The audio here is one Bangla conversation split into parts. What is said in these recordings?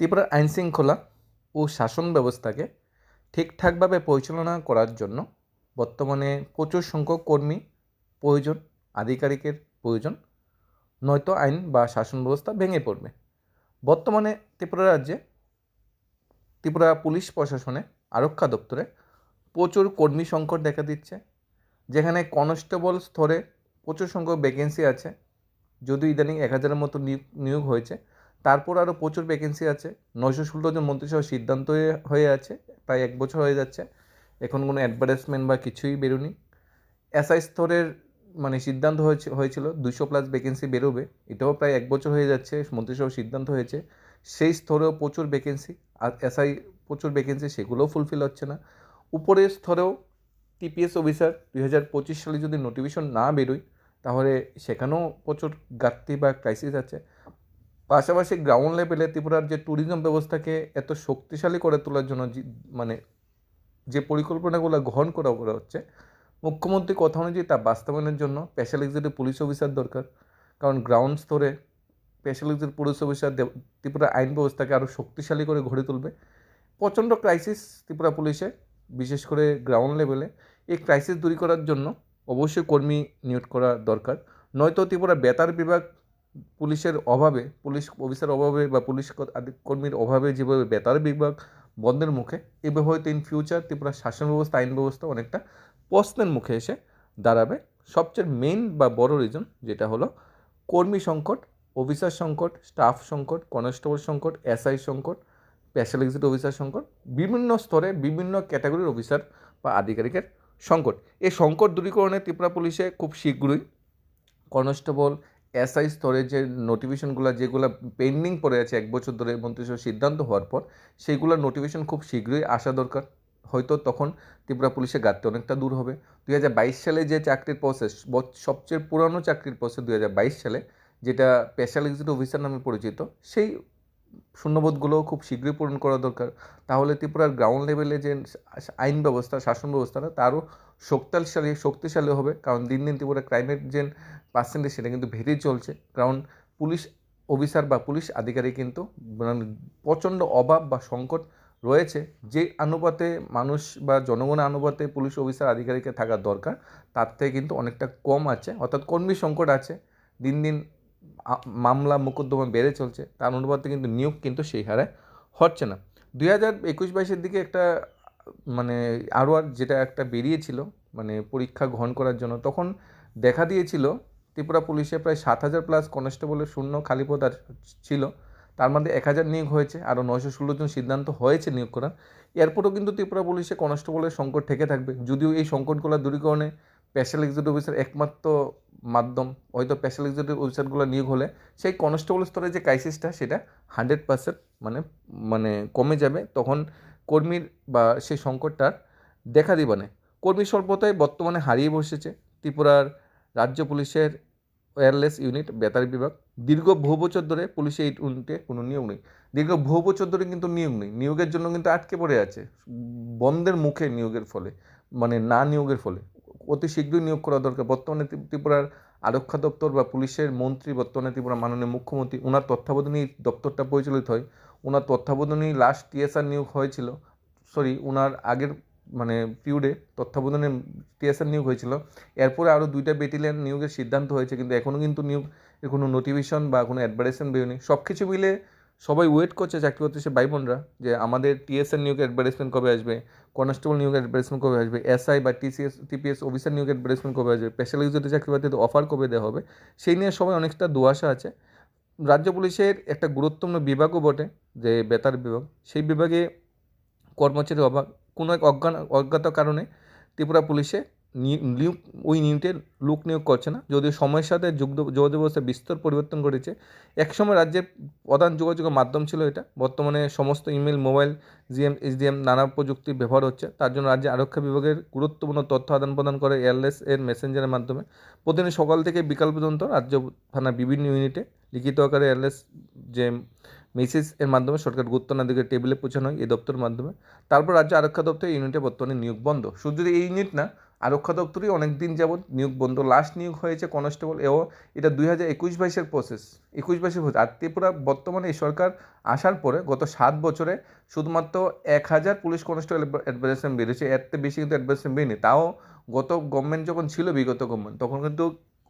ত্রিপুরার আইন শৃঙ্খলা ও শাসন ব্যবস্থাকে ঠিকঠাকভাবে পরিচালনা করার জন্য বর্তমানে প্রচুর সংখ্যক কর্মী প্রয়োজন, আধিকারিকের প্রয়োজন। নয়তো আইন বা শাসন ব্যবস্থা ভেঙে পড়বে। বর্তমানে ত্রিপুরা রাজ্যে ত্রিপুরা পুলিশ প্রশাসনে আরক্ষা দপ্তরে প্রচুর কর্মী সংকট দেখা দিচ্ছে, যেখানে কনস্টেবল স্তরে প্রচুর সংখ্যক ভ্যাকেন্সি আছে। যদিও ইদানিং এক হাজারের মতো নিয়োগ নিয়োগ হয়েছে তারপর আরও প্রচুর ভ্যাকেন্সি আছে। নয়শো ষোলো জন মন্ত্রিসভা সিদ্ধান্ত হয়ে- আছে, প্রায় এক বছর হয়ে যাচ্ছে। এখন কোনো অ্যাডভার্টাইজমেন্ট বা কিছুই বেরোনি। এসআই স্তরের মানে সিদ্ধান্ত হয়েছে, হয়েছিল দুশো প্লাস ভ্যাকেন্সি বেরোবে। এটাও প্রায় এক বছর হয়ে যাচ্ছে মন্ত্রিসভা সিদ্ধান্ত হয়েছে। সেই স্তরেও প্রচুর ভ্যাকেন্সি আর এসআই প্রচুর ভ্যাকেন্সি সেগুলোও ফুলফিল হচ্ছে না। উপরের স্তরেও টিপিএস অফিসার দুই হাজার পঁচিশ সালে যদি নোটিফিকেশন না বেরোয়, তাহলে সেখানেও প্রচুর ঘাটতি বা ক্রাইসিস আছে। পাশাপাশি গ্রাউন্ড লেভেলে ত্রিপুরার যে ট্যুরিজম ব্যবস্থাকে এত শক্তিশালী করে তোলার জন্য মানে যে পরিকল্পনাগুলো গ্রহণ করা করা হচ্ছে, মুখ্যমন্ত্রী কথা অনুযায়ী তা বাস্তবায়নের জন্য স্পেশাল এক্সিকিউটিভ পুলিশ অফিসার দরকার। কারণ গ্রাউন্ড স্তরে special executive police officer Tripura আইন ব্যবস্থাকে আরও শক্তিশালী করে গড়ে তুলবে। প্রচণ্ড ক্রাইসিস ত্রিপুরা পুলিশে বিশেষ করে গ্রাউন্ড লেভেলে এই ক্রাইসিস দূরী করার জন্য অবশ্যই কর্মী নিয়োগ করা দরকার। নয়তো ত্রিপুরা বেতার বিভাগ পুলিশের অভাবে, পুলিশ অফিসার অভাবে বা পুলিশ কর্মীর অভাবে যেভাবে বেতার বিভাগ বন্ধের মুখে, এভাবে হয়তো ইন ফিউচার ত্রিপুরা শাসন ব্যবস্থা, আইন ব্যবস্থা অনেকটা প্রশ্নের মুখে এসে দাঁড়াবে। সবচেয়ে মেইন বা বড় রিজন যেটা হলো কর্মী সংকট, অফিসার সংকট স্টাফ সংকট কনস্টেবল সংকট এসআই সংকট স্পেশাল এক্সিট অফিসার সংকট, বিভিন্ন স্তরে, বিভিন্ন ক্যাটাগরির অফিসার বা আধিকারিকের সংকট। এই সংকট দূরীকরণে ত্রিপুরা পুলিশে খুব শীঘ্রই কনস্টেবল এসআই স্তরে যে নোটিফিকেশনগুলো, যেগুলো পেন্ডিং পড়ে আছে এক বছর ধরে মন্ত্রিসভার সিদ্ধান্ত হওয়ার পর সেইগুলোর নোটিফিকেশন খুব শীঘ্রই আসা দরকার। হয়তো তখন ত্রিপুরা পুলিশের গাড়তে অনেকটা দূর হবে। দুই হাজার বাইশ সালে যে চাকরির প্রসেস সবচেয়ে পুরানো চাকরির প্রসেস দুই হাজার বাইশ সালে, যেটা স্পেশাল এক্সিকিউটিভ অফিসার নামে পরিচিত, সেই শূন্যবোধগুলো খুব শীঘ্রই পূরণ করা দরকার। তাহলে ত্রিপুরার গ্রাউন্ড লেভেলে যে আইন ব্যবস্থা, শাসন ব্যবস্থাটা, তারও শক্তিশালী শক্তিশালী হবে। কারণ দিন দিন ত্রিপুরা ক্রাইমের যে পার্সেন্টেজ সেটা কিন্তু বেড়েই চলছে। কারণ পুলিশ অফিসার বা পুলিশ আধিকারিক কিন্তু মানে প্রচণ্ড অভাব বা সংকট রয়েছে। যে অনুপাতে মানুষ বা জনগণের অনুপাতে পুলিশ অফিসার আধিকারিকের থাকা দরকার, তার থেকে কিন্তু অনেকটা কম আছে। অর্থাৎ কর্মী সংকট আছে। দিন দিন মামলা মোকদ্দমা বেড়ে চলছে। তার অনুপাতে কিন্তু নিয়োগ কিন্তু সেই হারে হচ্ছে না। দুই হাজার একুশ বাইশের দিকে একটা মানে আরও আর যেটা একটা বেরিয়েছিল মানে পরীক্ষা গ্রহণ করার জন্য, তখন দেখা দিয়েছিল ত্রিপুরা পুলিশে প্রায় সাত হাজার প্লাস কনস্টেবলের শূন্য খালি পদ ছিল। তার মধ্যে এক হাজার নিয়োগ হয়েছে আরও নয়শো ষোলো জন সিদ্ধান্ত হয়েছে নিয়োগ করার। এরপরও কিন্তু ত্রিপুরা পুলিশে কনস্টেবলের সংকট থেকে থাকবে। যদিও এই সংকটগুলো দূরীকরণে স্পেশাল এক্সিকিউটিভ অফিসার একমাত্র মাধ্যম, হয়তো স্পেশাল এক্সিকিউটিভ অফিসারগুলো নিয়োগ হলে সেই কনস্টেবল স্তরে যে ক্রাইসিসটা সেটা হান্ড্রেড পার্সেন্ট মানে মানে কমে যাবে। তখন কর্মীর বা সেই সংকটটার দেখা দিবে না। কর্মী স্বল্পতায় বর্তমানে হারিয়ে বসেছে। ত্রিপুরার রাজ্য পুলিশের ওয়্যারলেস ইউনিট, বেতার বিভাগ। দীর্ঘ বহু বছর ধরে পুলিশে এই ইউনিটে কোনো নিয়োগ নেই। দীর্ঘ বহু বছর ধরে কিন্তু নিয়োগ নেই। নিয়োগের জন্য কিন্তু আটকে পড়ে আছে। বন্ধের মুখে নিয়োগের ফলে মানে না নিয়োগের ফলে। অতি শীঘ্রই নিয়োগ করা দরকার। বর্তমানে ত্রিপুরার আরক্ষা দপ্তর বা পুলিশের মন্ত্রী, বর্তমানে ত্রিপুরা মাননীয় মুখ্যমন্ত্রী ওনার তত্ত্বাবধানেই দপ্তরটা পরিচালিত হয়। ওনার তত্ত্বাবধানেই লাস্ট টিএসআর নিয়োগ হয়েছিল। সরি ওনার আগের মানে পিরিয়ডে তত্ত্বাবধানে টিএসআর নিয়োগ হয়েছিল। এরপরে আরও দুইটা বেটিলিয়ান নিয়োগের সিদ্ধান্ত হয়েছে, কিন্তু এখনও কিন্তু নিয়োগ এর কোনো নোটিফিকেশন বা কোনো অ্যাডভার্টাইজমেন্ট বেরোয়নি সব কিছু মিলে সবাই ওয়েট করছে চাকরি করতে, সে ভাই বোনরা যে আমাদের টিএসআর নিয়োগের অ্যাডভার্টাইজমেন্ট কবে আসবে কনস্টেবল নিয়োগের অ্যাডভার্টাইজমেন্ট কবে আসবে এসআই বা টিসিএস টিপিএস অফিসার নিয়োগের অ্যাডভার্টাইজমেন্ট কবে আসবে স্পেশাল এক্সিকিউটিভ চাকরি বাতিতে অফার কবে দেওয়া হবে, সেই নিয়ে সবাই অনেকটা দুয়াশা আছে। রাজ্য পুলিশের একটা গুরুত্বপূর্ণ বিভাগও বটে, যে বেতার বিভাগ, সেই বিভাগে কর্মচারীর অভাব কোনো এক অজ্ঞান, অজ্ঞাত কারণে ত্রিপুরা পুলিশে নিয়োগ ওই ইউনিটের লোক নিয়োগ করছে না। যদিও সময়ের সাথে যুগ যোগাযোগ ব্যবস্থা বিস্তর পরিবর্তন ঘটেছে, একসময় রাজ্যের প্রধান যোগাযোগের মাধ্যম ছিল এটা। বর্তমানে সমস্ত ইমেল, মোবাইল, জিএম, এইচডিএম নানা প্রযুক্তির ব্যবহার হচ্ছে। তার জন্য রাজ্যে আরক্ষা বিভাগের গুরুত্বপূর্ণ তথ্য আদান প্রদান করে এয়ারলেস এর মেসেঞ্জারের মাধ্যমে। প্রতিদিন সকাল থেকে বিকাল পর্যন্ত রাজ্য থানা বিভিন্ন ইউনিটে লিখিত আকারে এয়ারলেস যে মেসেজ এর মাধ্যমে সরকার গুরুত্ব না দিকে টেবিলে পৌঁছানো হয় এই দপ্তরের মাধ্যমে। তারপর রাজ্য আরক্ষা দপ্তর ইউনিটে বর্তমানে নিয়োগ বন্ধ। শুধু যদি এই ইউনিট না, আরক্ষা দপ্তরই অনেক দিন যাবৎ নিয়োগ বন্ধ লাস্ট নিয়োগ হয়েছে কনস্টেবল এও। এটা দুই হাজার একুশ বাইশের প্রসেস একুশ বাইশের প্রসেস আর ত্রিপুরা বর্তমানে এই সরকার আসার পরে গত সাত বছরে শুধুমাত্র এক হাজার পুলিশ কনস্টেবল অ্যাডভার্টাইজমেন্ট এর থেকে বেশি কিন্তু অ্যাডভার্টাইজমেন্ট বেরিয়ে তাও গত গভর্নমেন্ট যখন ছিল, বিগত গভর্নমেন্ট তখন কিন্তু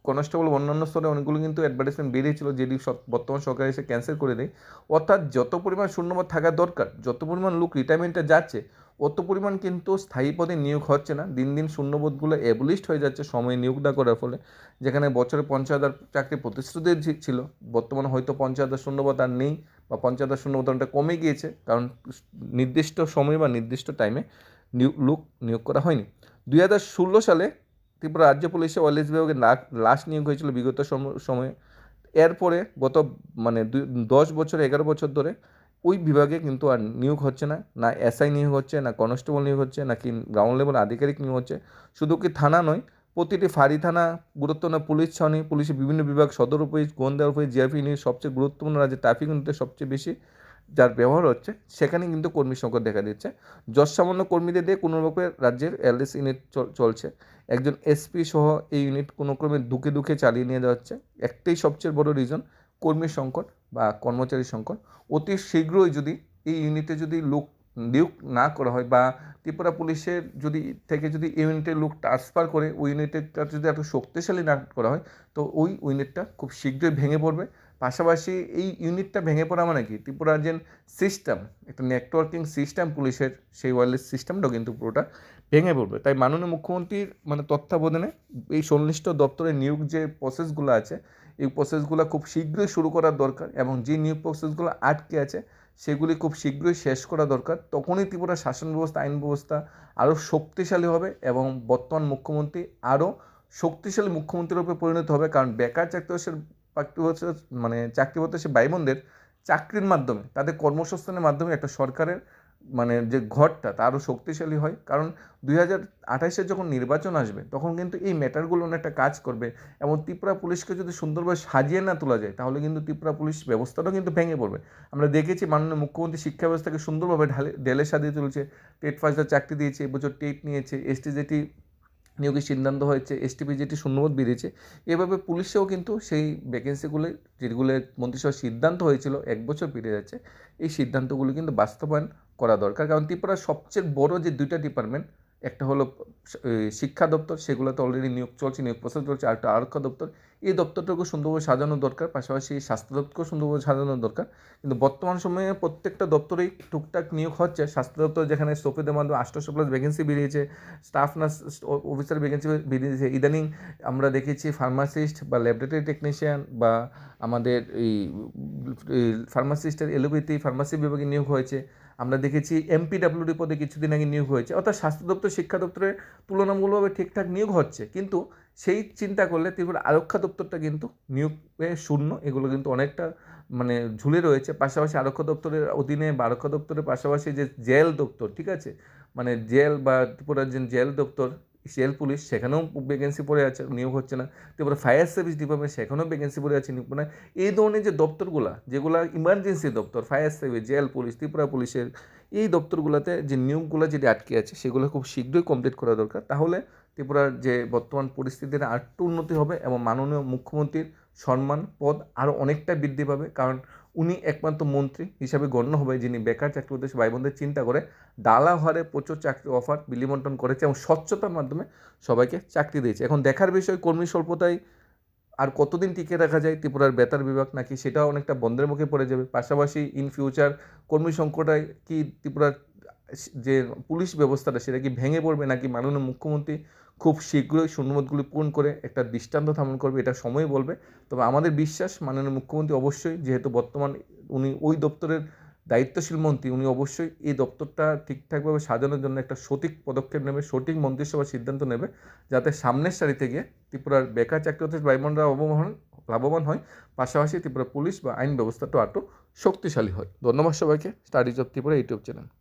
কনস্টেবল অন্যান্য স্তরে অনেকগুলো কিন্তু অ্যাডভার্টাইজমেন্ট বেরিয়েছিল যেটি বর্তমান সরকার এসে ক্যান্সেল করে দেয়। অর্থাৎ যত পরিমাণ শূন্যপদ থাকা দরকার, যত পরিমাণ লোক রিটায়ারমেন্টে যাচ্ছে, অত পরিমাণ কিন্তু স্থায়ী পদে নিয়োগ হচ্ছে না। দিন দিন শূন্যপদগুলো অ্যাবলিস্ট হয়ে যাচ্ছে, সময় নিয়োগ না করার ফলে। যেখানে বছরে পঞ্চাশ হাজার চাকরি প্রতিশ্রুতি ছিল, বর্তমানে হয়তো পঞ্চাশ হাজার শূন্যপদ আর নেই, বা পঞ্চাশ হাজার শূন্যপদ অনেকটা কমে গিয়েছে, কারণ নির্দিষ্ট সময় বা নির্দিষ্ট টাইমে লোক নিয়োগ করা হয়নি। দুই হাজার ষোলো সালে ত্রিপুরা রাজ্য পুলিশে ওয়ালিস বিভাগে লাস্ট নিয়োগ হয়েছিল বিগত সম- সময়ে। এরপরে গত মানে দশ বছর, এগারো বছর ধরে ওই বিভাগে কিন্তু আর নিয়োগ হচ্ছে না। না এসআই নিয়োগ হচ্ছে, না কনস্টেবল নিয়োগ হচ্ছে, না কি গ্রাউন্ড লেভেল আধিকারিক নিয়োগ হচ্ছে। শুধু কি থানা নয়, প্রতিটি ফাঁড়ি থানা, গুরুত্বপূর্ণ পুলিশ ছাউনি, পুলিশের বিভিন্ন বিভাগ, সদর অফিস, গোয়েন্দা অফিস, জিআরপি নিয়ে সবচেয়ে গুরুত্বপূর্ণ রাজ্যে ট্রাফিক ইউনিটে সবচেয়ে বেশি যার ব্যবহার হচ্ছে, সেখানে কিন্তু কর্মী সংকট দেখা দিচ্ছে। যশ সামান্য কর্মীদের দিয়ে কোনোভাবে রাজ্যের এলএস ইউনিট চল- চলছে। একজন এসপি সহ এই ইউনিট কোনো ক্রমে দুকে দুকে চালিয়ে নিয়ে যাওয়া হচ্ছে একটাই সবচেয়ে বড় রিজন কর্মী সংকট বা কর্মচারী সংকট। অতি শীঘ্রই যদি এই ইউনিটে যদি লোক নিয়োগ না করা হয় বা ত্রিপুরা পুলিশের যদি থেকে যদি ইউনিটের লোক ট্রান্সফার করে, ওই ইউনিটেরটা যদি একটু শক্তিশালী না করা হয়, তো ওই ইউনিটটা খুব শীঘ্রই ভেঙে পড়বে। পাশাপাশি এই ইউনিটটা ভেঙে পড়া মানে কি? ত্রিপুরার যে সিস্টেম একটা নেটওয়ার্কিং সিস্টেম পুলিশের সেই ওয়ারলেস সিস্টেমটাও কিন্তু পুরোটা ভেঙে পড়বে। তাই মাননীয় মুখ্যমন্ত্রীর মানে তত্ত্বাবধানে এই সংশ্লিষ্ট দপ্তরে নিয়োগ যে প্রসেসগুলো আছে, এই প্রসেসগুলো খুব শীঘ্রই শুরু করার দরকার এবং যে নিয়োগ প্রসেসগুলো আটকে আছে, সেগুলি খুব শীঘ্রই শেষ করা দরকার। তখনই ত্রিপুরা শাসন ব্যবস্থা, আইন ব্যবস্থা আরও শক্তিশালী হবে এবং বর্তমান মুখ্যমন্ত্রী আরও শক্তিশালী মুখ্যমন্ত্রীর রূপে পরিণত হবে। কারণ বেকার চাকরি চাকরি মানে চাকরি সে ভাই বোনদের চাকরির মাধ্যমে, তাদের কর্মসংস্থানের মাধ্যমে একটা সরকারের মানে যে ঘরটা তা আরও শক্তিশালী হয়। কারণ দুই হাজার আঠাইশে যখন নির্বাচন আসবে, তখন কিন্তু এই ম্যাটারগুলো অনেকটা কাজ করবে এবং ত্রিপুরা পুলিশকে যদি সুন্দরভাবে সাজিয়ে না তোলা যায়, তাহলে কিন্তু ত্রিপুরা পুলিশ ব্যবস্থাটাও কিন্তু ভেঙে পড়বে। আমরা দেখেছি মাননীয় মুখ্যমন্ত্রী শিক্ষা ব্যবস্থাকে সুন্দরভাবে ঢালে, ঢেলে সাজিয়ে তুলছে। টেট ফার্স্টে চাকরি দিয়েছে, এবছর টেট নিয়েছে এসটি যেটি নিয়োগের সিদ্ধান্ত হয়েছে এসটিপি যেটি শূন্যবোধ বেরিয়েছে এভাবে পুলিশেও কিন্তু সেই ভ্যাকেন্সিগুলি যেগুলো মন্ত্রিসভার সিদ্ধান্ত হয়েছিল, এক বছর পেরিয়ে যাচ্ছে, এই সিদ্ধান্তগুলো কিন্তু বাস্তবায়ন করা দরকার। কারণ ত্রিপুরার সবচেয়ে বড় যে দুইটা ডিপার্টমেন্ট একটা হলো শিক্ষা দপ্তর, সেগুলোতে অলরেডি নিয়োগ চলছে, নিয়োগ প্রসেস চলছে, আর একটা আরক্ষা দপ্তর। এই দপ্তরটাকেও সুন্দরভাবে সাজানো দরকার, পাশাপাশি স্বাস্থ্য দপ্তরকেও সুন্দরভাবে সাজানো দরকার। কিন্তু বর্তমান সময়ে প্রত্যেকটা দপ্তরেই টুকটাক নিয়োগ হচ্ছে। স্বাস্থ্য দপ্তর যেখানে সোফেদের মাধ্যমে আটশোশো প্লাস ভ্যাকেন্সি বেরিয়েছে স্টাফ নার্স অফিসার ভ্যাকেন্সি বেরিয়েছে। ইদানিং আমরা দেখেছি ফার্মাসিস্ট বা ল্যাবরেটরি টেকনিশিয়ান বা আমাদের এই ফার্মাসিস্টের এলোপ্যাথি ফার্মাসি বিভাগে নিয়োগ হয়েছে। আমরা দেখেছি এমপিডাব্লিউডি পদে কিছুদিন আগে নিয়োগ হয়েছে। অর্থাৎ স্বাস্থ্য দপ্তর, শিক্ষা দপ্তরের তুলনামূলকভাবে ঠিকঠাক নিয়োগ হচ্ছে। কিন্তু সেই চিন্তা করলে ত্রিপুরা আরক্ষা দপ্তরটা কিন্তু নিয়োগে শূন্য। এগুলো কিন্তু অনেকটা মানে ঝুলে রয়েছে। পাশাপাশি আরক্ষা দপ্তরের অধীনে বা আরক্ষা দপ্তরের পাশাপাশি যে জেল দপ্তর, ঠিক আছে? মানে জেল বা ত্রিপুরার যে জেল দপ্তর জেল পুলিশ, সেখানেও ভ্যাকেন্সি পড়ে আছে, নিয়োগ হচ্ছে না। তারপরে ফায়ার সার্ভিস ডিপার্টমেন্ট সেখানেও ভ্যাকেন্সি পড়ে আছে, নিয়োগ না এই ধরনের যে দপ্তরগুলো, যেগুলো ইমার্জেন্সি দপ্তর fire service jail police Tripura পুলিশের, এই দপ্তরগুলোতে যে নিয়োগগুলো যেটি আটকে আছে, সেগুলো খুব শীঘ্রই কমপ্লিট করা দরকার। তাহলে ত্রিপুরার যে বর্তমান পরিস্থিতির আরেকটু উন্নতি হবে এবং মাননীয় মুখ্যমন্ত্রীর সম্মান, পদ আরও অনেকটা বৃদ্ধি পাবে। কারণ উনি একমাত্র মন্ত্রী হিসাবে গণ্য হবে যিনি বেকার চাকরি উদ্দেশ্যে ভাই বোনদের চিন্তা করে ডালা প্রচুর চাকরি অফার বিলিবন্টন করেছে এবং স্বচ্ছতার মাধ্যমে সবাইকে চাকরি দিয়েছে। এখন দেখার বিষয়, কর্মী স্বল্পতায় আর কতদিন টিকে রাখা যায় ত্রিপুরার বেতার বিভাগ নাকি সেটাও অনেকটা বন্ধের মুখে পড়ে যাবে। পাশাপাশি ইন ফিউচার কর্মী সংকটায় কি ত্রিপুরার যে পুলিশ ব্যবস্থাটা সেটা কি ভেঙে পড়বে নাকি মাননীয় মুখ্যমন্ত্রী খুব শীঘ্রই শূন্যপদগুলি পূরণ করে একটা দৃষ্টান্ত স্থাপন করবে, এটা সময় বলবে। তবে আমাদের বিশ্বাস, মাননীয় মুখ্যমন্ত্রী অবশ্যই, যেহেতু বর্তমান উনি ওই দপ্তরের দায়িত্বশীল মন্ত্রী, উনি অবশ্যই এই দপ্তরটা ঠিকঠাকভাবে সাজানোর জন্য একটা সঠিক পদক্ষেপ নেবে, সঠিক মন্ত্রিসভা সিদ্ধান্ত নেবে, যাতে সামনের সারিতে গিয়ে ত্রিপুরার বেকার চাকরি হতে ভাইবোনরা অবমান লাভবান হয়। পাশাপাশি ত্রিপুরা পুলিশ বা আইন ব্যবস্থাটা আরও শক্তিশালী হয়। ধন্যবাদ সবাইকে। Studies of Tripura YouTube channel.